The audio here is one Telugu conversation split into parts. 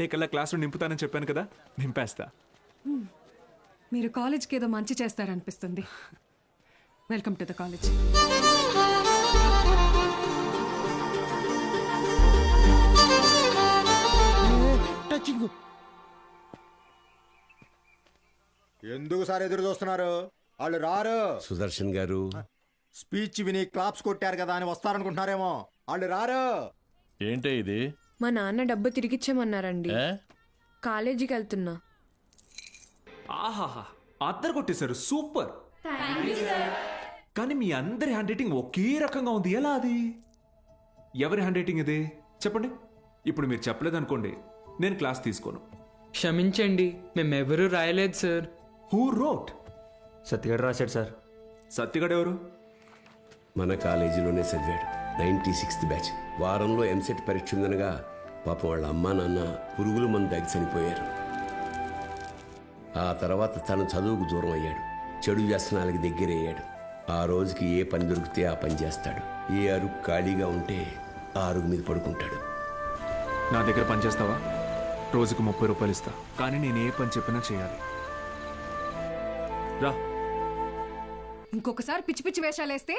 మండే కల్లా క్లాస్ నింపుతానని చెప్పాను కదా నింపేస్తా. మీరు కాలేజ్కి ఏదో మంచి చేస్తారనిపిస్తుంది. Welcome to the college touching. ఎందుకు సార్ ఎదురు చూస్తున్నారు? వాళ్ళు రారు. సుదర్శన్ గారు. స్పీచ్ విని క్లాప్స్ కొట్టారు కదా అని వస్తారనుకుంటున్నారేమో. వాళ్ళు రారు. ఏంటే ఇది? మా నాన్న డబ్బు తిరిగిచ్చేమన్నారండి ఏ? కాలేజీకి వెళ్తున్నా ఆహాహా అద్దరు కొట్టేశారు సూపర్ కానీ మీ అందరి హ్యాండ్ రైటింగ్ ఒకే రకంగా ఉంది. ఎలా అది? ఎవరి హ్యాండ్ రైటింగ్ ఇది? చెప్పండి. ఇప్పుడు మీరు చెప్పలేదు అనుకోండి నేను క్లాస్ తీసుకోను. క్షమించండి మేమెవరూ రాయలేదు సార్ హూ రోట్ సత్యగాడు రాశాడు సార్ సత్యగడ్ ఎవరు? మన కాలేజీలోనే చదివాడు. Ninety sixth batch. వారంలో ఎంసెట్ పరీక్ష ఉందనగా పాపం వాళ్ళ అమ్మా నాన్న పురుగులు మన దాగి చనిపోయారు. ఆ తర్వాత తను చదువుకు దూరం అయ్యాడు. చెడు వ్యసనాలకి దగ్గరయ్యాడు. ఆ రోజుకి ఏ పని దొరికితే ఆ పని చేస్తాడు. ఏ అరుగు ఖాళీగా ఉంటే ఆ అరుగు మీద పడుకుంటాడు. నా దగ్గర పని చేస్తావా? రోజుకు ముప్పై రూపాయలు ఇస్తా. కానీ నేను ఏ పని చెప్పినా చేయాలి. రా. ఇంకొకసారి పిచ్చి పిచ్చి వేషాలు వేస్తే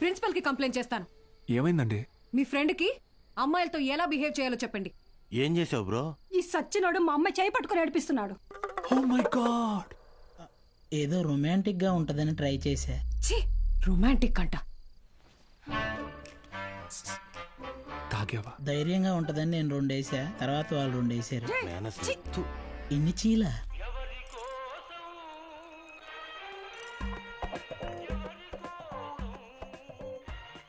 ప్రిన్సిపల్కి కంప్లైంట్ చేస్తాను. ఏమైందండి? మీ ఫ్రెండ్కి అమ్మాయిలతో ఎలా బిహేవ్ చేయాలో చెప్పండి. ఏం చేసావు బ్రో? ఈ సచ్చినోడు మా అమ్మాయి చేయి పట్టుకుని నడిపిస్తున్నాడు ఓ మై గాడ్! ఏదో రొమాంటిక్గా ఉంటదని ట్రై చేశా. ఛీ! రొమాంటిక్ అంట. తాగావా? ధైర్యంగా ఉంటదని నేను రెండు వేసా తర్వాత వాళ్ళు రెండు వేసారు ఇన్ని చీల?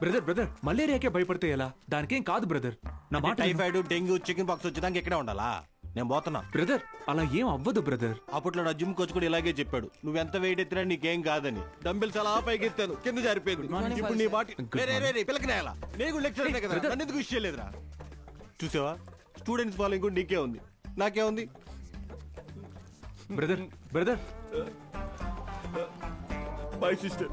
బ్రదర్ బ్రదర్ మలేరియాకే భయపడితే ఎలా? దానికేం కాదు బ్రదర్. నా మాట. టైఫాయిడ్ డెంగ్యూ చికెన్ పాక్స్ వచ్చేదానికి ఇక్కడే ఉండాలా? నేను పోతున్నా. బ్రదర్ అలా ఏం అవ్వదు బ్రదర్. అప్పట్లో నా జిమ్ కోచ్ కూడా ఇలాగే చెప్పాడు. నువ్వు ఎంత వెయిట్ ఎత్తినా నీకేం కాదని. డంబిల్స్ అలా పైకి ఎత్తాను కింద జారిపోయింది. ఇప్పుడు నీ మాట నేను లెక్చర్ కదా. నన్ను ఎందుకు చూసావా? స్టూడెంట్స్ ఫాలోయింగ్ కూడా నీకే ఉంది. నాకే ఉంది. Brother brother. My sister